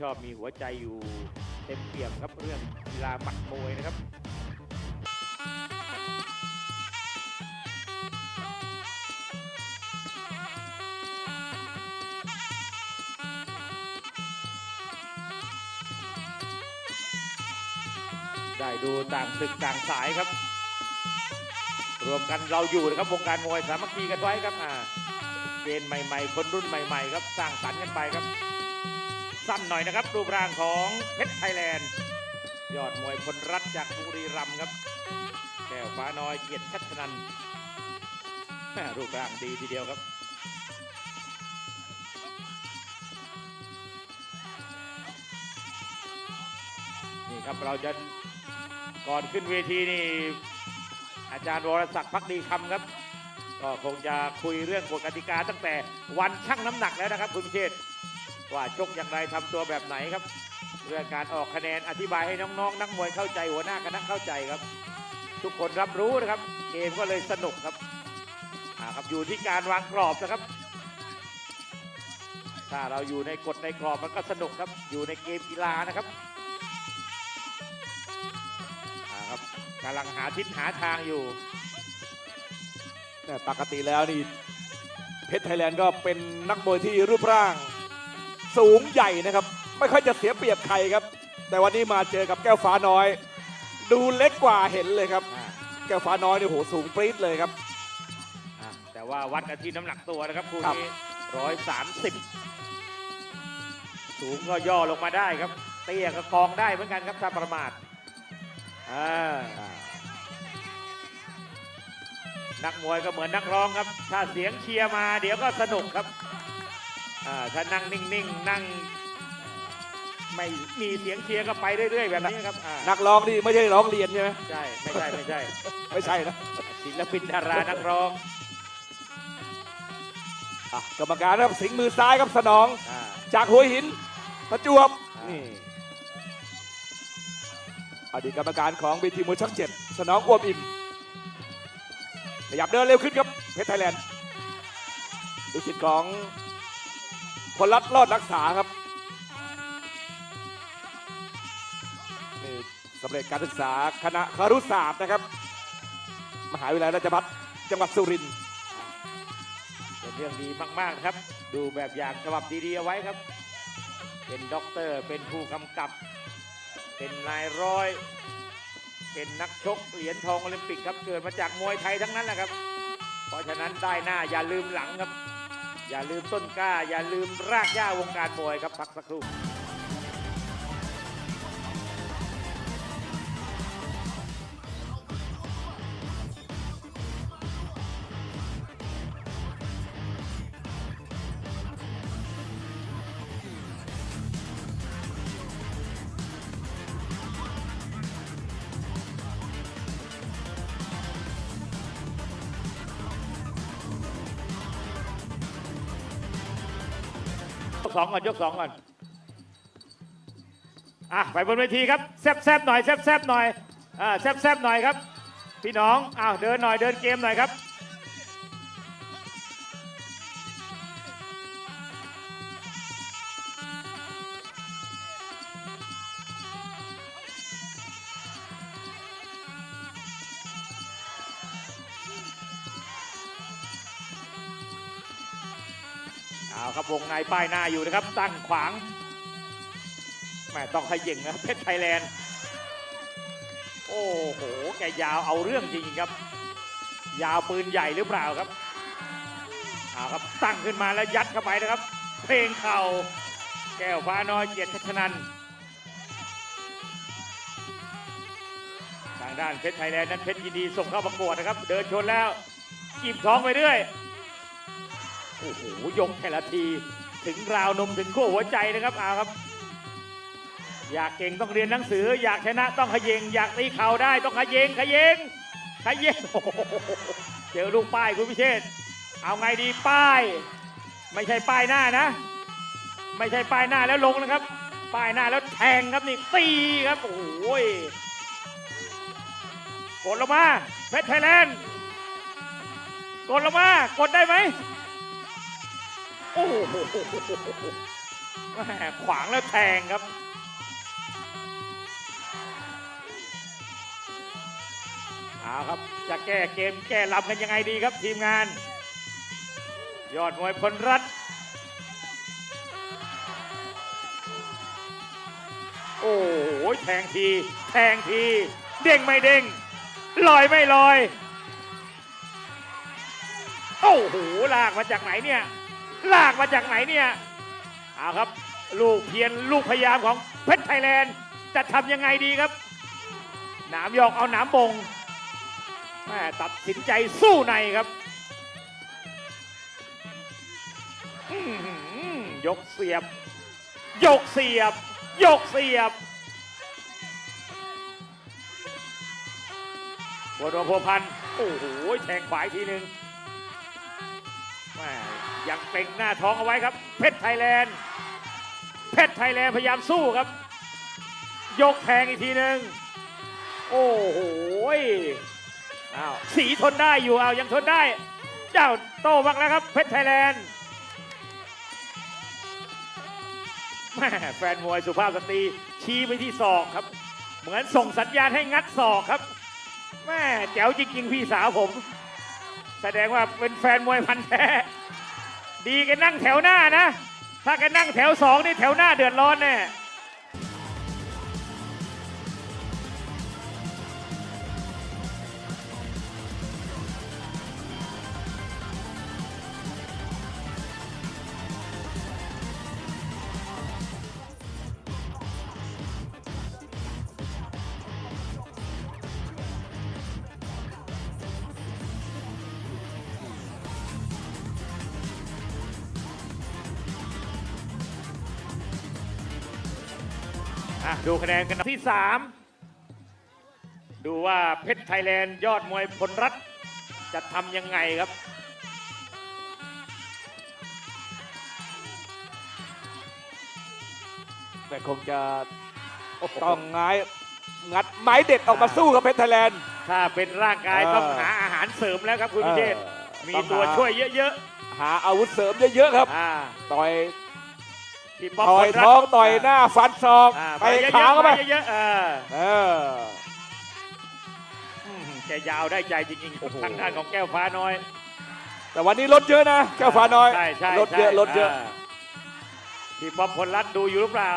ชอบมีหัวใจอยู่เต็มเปี่ยมครับเรื่องกีฬาหมัดมวยนะครับได้ดูต่างศึกต่างสายครับ รวมกันเราอยู่นะครับวงการมวยสามัคคีกันไว้ครับอ่าเกณฑ์ใหม่ ๆ คนรุ่นใหม่ ๆ ครับสร้างสรรค์กันไปครับ สั้นหน่อยนะครับ รูปร่างของเพชรไทยแลนด์ ยอดมวยคนรัฐจากบุรีรัมย์ครับแก้วฟ้าน้อยเกียรติชัชนันรูปร่างดีทีเดียวครับนี่ครับเราจะก่อนขึ้นเวทีนี่อาจารย์วรศักดิ์พักดีคำครับ ก็คงจะคุยเรื่องกฎกติกาตั้งแต่วันชั่งน้ำหนักแล้วนะครับคุณพิเชษ ว่าชกอย่างไรทำตัวแบบไหนครับเรื่องการออกคะแนนอธิบายให้น้องๆ นักมวยเข้าใจหัวหน้าคณะเข้าใจครับ ทุกคนรับรู้นะครับ เกมก็เลยสนุกครับอ่าครับอยู่ที่การวางกรอบนะครับ ถ้าเราอยู่ในกฎในกรอบมันก็สนุกครับ อยู่ในเกมกีฬานะครับอ่าครับกำลังหาทิศหาทางอยู่แต่ปกติแล้วนี่เพชรไทยแลนด์ก็เป็นนักมวยที่รูปร่าง สูงใหญ่นะครับ ไม่ค่อยจะเสียเปรียบใครครับ แต่วันนี้มาเจอกับแก้วฟ้าน้อย ดูเล็กกว่าเห็นเลยครับอ่าแก้วฟ้าน้อยนี่โหสูงปรี๊ดเลยครับ อะแต่ว่าวัดกันที่น้ำหนักตัวนะครับคู่ครับนี้ร้อยสามสิบสูงก็ย่อลงมาได้ครับ เตี้ยก็กองได้เหมือนกันครับถ้าประมาทอ่านักมวยก็เหมือนนักร้องครับ ถ้าเสียงเชียร์มาเดี๋ยวก็สนุกครับอ่า ถ้านั่งนิ่งๆนั่ง ไม่มีเสียงเชียร์ก็ไปเรื่อยๆแบบนี้ครับอ่านักร้องนี่ไม่ใช่ร้องเรียนใช่ไหมใช่ไม่ใช่ไม่ใช่ไม่ใช่นะศิลปินดารานักร้องอะกรรมการนะครับสิงห์มือซ้ายครับสนอง อ่าจากหัวหินประจวบอ่านี่นี่อดีตกรรมการของบีทีมวยช่างเจ็ดสนองอวมอิ่มขยับเดินเร็วขึ้นครับเพชรไทยแลนด์ดูสิทธิ์ของ พลรัตน์รอดรักษาครับนี่สำเร็จการศึกษาคณะคารุศาสตร์นะครับ มหาวิทยาลัยราชภัฏจังหวัดสุรินทร์เป็นเรื่องดีมาก ๆ ครับ ดูแบบอย่างฉบับดี ๆ เอาไว้ครับ เป็นด็อกเตอร์ เป็นผู้กำกับ เป็นนายร้อย เป็นนักชกเหรียญทองโอลิมปิกครับ เกิดมาจากมวยไทยทั้งนั้นแหละครับ เพราะฉะนั้นได้หน้าอย่าลืมหลังครับ อย่าลืมต้นกล้า อย่าลืมรากหญ้าวงการมวยครับพักสักครู่ กสองก่อนยกสองก่อนอะไปบนเวทีครับแซบแซบหน่อยแซบแซบหน่อยอ่าแซบแซบหน่อยครับ พี่น้องอ้าวเดินหน่อยเดินเกมหน่อยครับ เอาครับวงในป้ายหน้าอยู่นะครับ ตั้งขวางแม่ต้องขย่งนะเพชรไทยแลนด์ โอ้โห แกยาวเอาเรื่องจริงครับ ยาวปืนใหญ่หรือเปล่าครับเอาครับตั้งขึ้นมาแล้วยัดเข้าไปนะครับ เพลงเข่า แก้วฟ้าน้อยเกียรติชัชนันทางด้านเพชรไทยแลนด์นั้นเพชรยินดีส่งเข้าประกวดนะครับ เดินชนแล้วกีบท้องไปเรื่อย โอ้โหยกแต่ละที ถึงราวนมถึงขั้วหัวใจนะครับเอาครับ อยากเก่งต้องเรียนหนังสือ อยากชนะต้องขยเงอยากตีเข่าได้ต้องขยเงขยเงขยเงเจอลูกป้ายคุณพิเชษเอาไงดีป้าย ไม่ใช่ป้ายหน้านะ ไม่ใช่ป้ายหน้าแล้วลงนะครับ ป้ายหน้าแล้วแทงครับนี่ตีครับโอ้ยกดลงมาเพชรไทยแลนด์กดลงมากดได้ไหม โอ้โหแม่ขวางแล้วแทงครับ เอาครับ จะแก้เกมแก้ลำกันยังไงดีครับทีมงาน ยอดมวยพลรัตโอ้โห แทงที แทงที เด้งไม่เด้ง ลอยไม่ลอย โอ้โห ลากมาจากไหนเนี่ย ลากมาจากไหนเนี่ยเอาครับ ลูกเพียนลูกพยายามของเพชรไทยแลนด์จะทำยังไงดีครับ หนามยอกเอาหนามบงแม่ตัดสินใจสู้ในครับยกเสียบ ยกเสียบ ยกเสียบปวดหัวพัวพัน โอ้โห แทงขวาอีกทีหนึ่ง ยังเป่งหน้าท้องเอาไว้ครับ เพชรไทยแลนด์ เพชรไทยแลนด์พยายามสู้ครับ ยกแทงอีกทีหนึ่งโอ้โหอ้าวสีทนได้อยู่เอายังทนได้ เจ้าโตบักแล้วครับ เพชรไทยแลนด์แม่แฟนมวยสุภาพสตรีชี้ไปที่ศอกครับ เหมือนส่งสัญญาณให้งัดศอกครับแม่แจ๋วจริงๆพี่สาวผม แสดงว่าเป็นแฟนมวยพันธ์แท้ ดีแกันนั่งแถวหน้านะ ถ้าแกันนั่งแถวสองนี่แถวหน้าเดือดร้อนแน่ ดูคะแนนกันที่ 3 ดูว่าเพชรไทยแลนด์ยอดมวยพลรัตน์จะทำยังไงครับ แต่คงจะต้องง้ายงัดไม้เด็ดออกมาสู้กับเพชรไทยแลนด์ ถ้าเป็นร่างกายเออต้องหาอาหารเสริมแล้วครับคุณพิเชษฐ์เออมีต้องตัวหาช่วยเยอะหาอาวุธเสริมเยอะๆครับๆอ่าต่อย พี่ป๊อปต่อยพลรัตน์ท้องต่อยหน้าฟันศอกอ่าไปเยอะขาๆเข้าไปเยอะๆเออเอออืมแกยาวได้ใจจริงโอ้โหๆทางด้านของแก้วฟ้าน้อย แต่วันนี้ลดเยอะนะแก้วฟ้าน้อยใช่ใช่ลดเยอะใช่ลดเยอะาพี่ป๊อปพลรัตน์ดูอยู่หรือเปล่า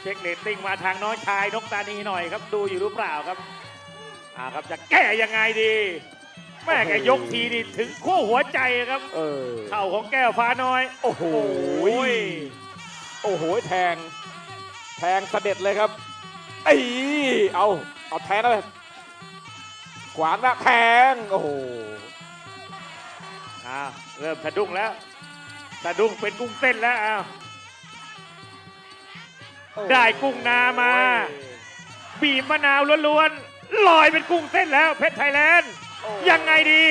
เช็คเรตติ้งมาทางน้องชายนกตานีหน่อยครับ ดูอยู่หรือเปล่าครับอ่าครับจะแก้ยังไงดี แม่แกยกทีนี่ถึงขั้วหัวใจครับ เออ เข่าของแก้วฟ้าน้อย โอ้โห โอ้ยโอ้โห แทง แทงเสด็จเลยครับไอ้เอา เอาแทงเลยขวางหน้าแทง โอ้โหอ่าเริ่มสะดุ้งแล้ว สะดุ้งเป็นกุ้งเต้นแล้วอ้าวได้กุ้งนามา บีบมะนาวล้วนๆลอยเป็นกุ้งเต้นแล้วเพชรไทยแลนด์โอ้ ยังไงดี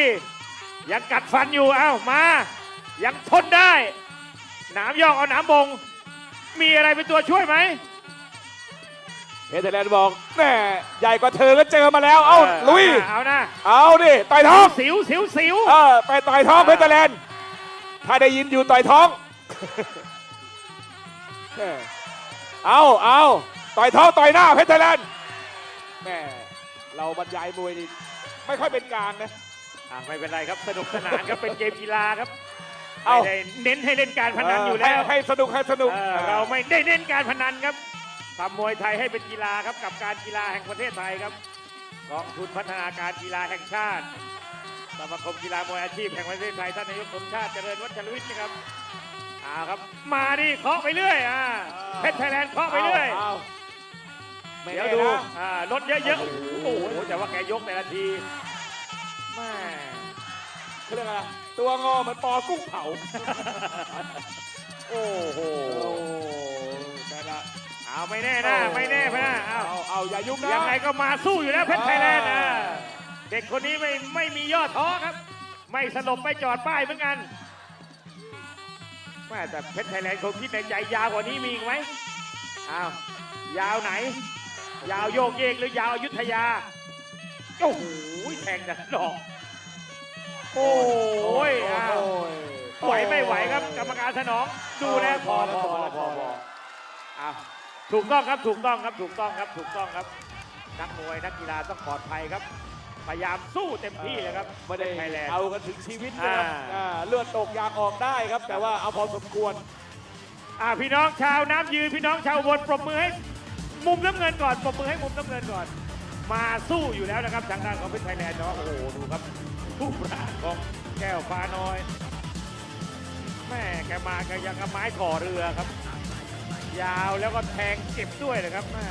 ยังกัดฟันอยู่เอ้ามา ยังทนได้หนามยอกเอาหนามบง มีอะไรเป็นตัวช่วยไหมเพชรไทยแลนด์บอกแม่ใหญ่กว่าเธอก็เจอมาแล้ว เอ้าลุย เอานะเอาดิต่อยท้องสิวสิวสิว เออไปต่อยท้องเพชรไทยแลนด์ถ้าได้ยินอยู่ต่อยท้องแม่เอาเอาต่อยท้องต่อยหน้าเพชรไทยแลนด์แม่เราบรรยายมวยนี่ ไม่ค่อยเป็นกลางนะ อะไม่เป็นไรครับสนุกสนานครับเป็นเกมกีฬาครับเอ้า ไม่ได้เน้นให้เล่นการพนันอยู่แล้วให้ให้สนุกให้สนุกเออเราไม่ได้เน้นการพนันครับทำมวยไทยให้เป็นกีฬาครับกับการกีฬาแห่งประเทศไทยครับกองทุนพัฒนาการกีฬาแห่งชาติสมาคมกีฬามวยอาชีพแห่งประเทศไทยท่านนายกสมชาติเจริญวัชรวิทย์นะครับอ่าครับ มาดิเคาะไปเรื่อยอ่าเพชรไทยแลนด์เคาะไปเรื่อยา ไม่เดี๋ยวแน่ดูนะอ่ารถเยอะๆ โอ้โห แต่ว่าแกยกแต่ละที แม่เขาเรียกอะไรตัวงอเหมือนปอกุ้งเผา โอ้โหโอ้แต่ละเอาไม่แน่นะ ไม่แน่พะนะเอาเอาเอาอย่ายุ่งนะยังไงก็มาสู้อยู่แล้วเพชรไทยแลนด์อ่านะเด็กคนนี้ไม่ไม่มีย่อท้อครับ ไม่สลบไม่จอดป้ายเหมือนกันแม่แต่เพชรไทยแลนด์คงคิดในใจยาวกว่านี้มีอีกไหมอ้าวยาวไหน ยาวโยกเยกหรือยาวอยุทธยา โอ้โหแทงแต่ดอก โอ้ยโอ้อ้าวยไหวไม่ไหวครับกรรมการสนอง ดูแลพอพอพอพอพออะถูกต้องครับถูกต้องครับถูกต้องครับถูกต้องครับ นักมวยนักกีฬาต้องปลอดภัยครับ พยายามสู้เต็มที่เลยครับไม่ได้ไทยแลนด์ เอากันถึงชีวิตนะครับอ่า อ่าเลือดตกยางออกได้ครับ แต่ว่าเอาพอสมควร อะพี่น้องชาวน้ำยืนพี่น้องชาวอุบนปรบมือให้ มุมน้ำเงินก่อนปรบมือให้มุมน้ำเงินก่อน มาสู้อยู่แล้วนะครับทางด้านของเพชรไทยแลนด์เนาะโอ้โหดูครับผู้ปราชของแก้วฟ้าน้อยแม่แกมาแกยังกับไม้ก่อเรือครับ ยาวแล้วก็แทงเจ็บด้วยนะครับแม่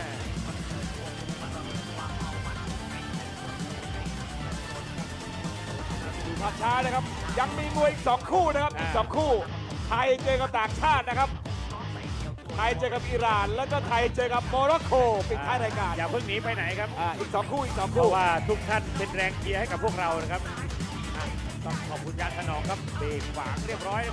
ดูภาพช้านะครับ ยังมีมวยอีกสองคู่นะครับอีกสองคู่ ไทยเจอกับต่างชาตินะครับ ไทยเจอกับอิหร่าน แล้วก็ไทยเจอกับโมร็อกโกปิดท้ายรายการอย่าเพิ่งหนีไปไหนครับ อ่าอีกสองคู่อีกสองเพคู่ราะว่าทุกท่านเป็นแรงเชียร์ให้กับพวกเรานะครับอะต้องขอบคุณยานถนอมครับเบรกขวางเรียบร้อยนะครับ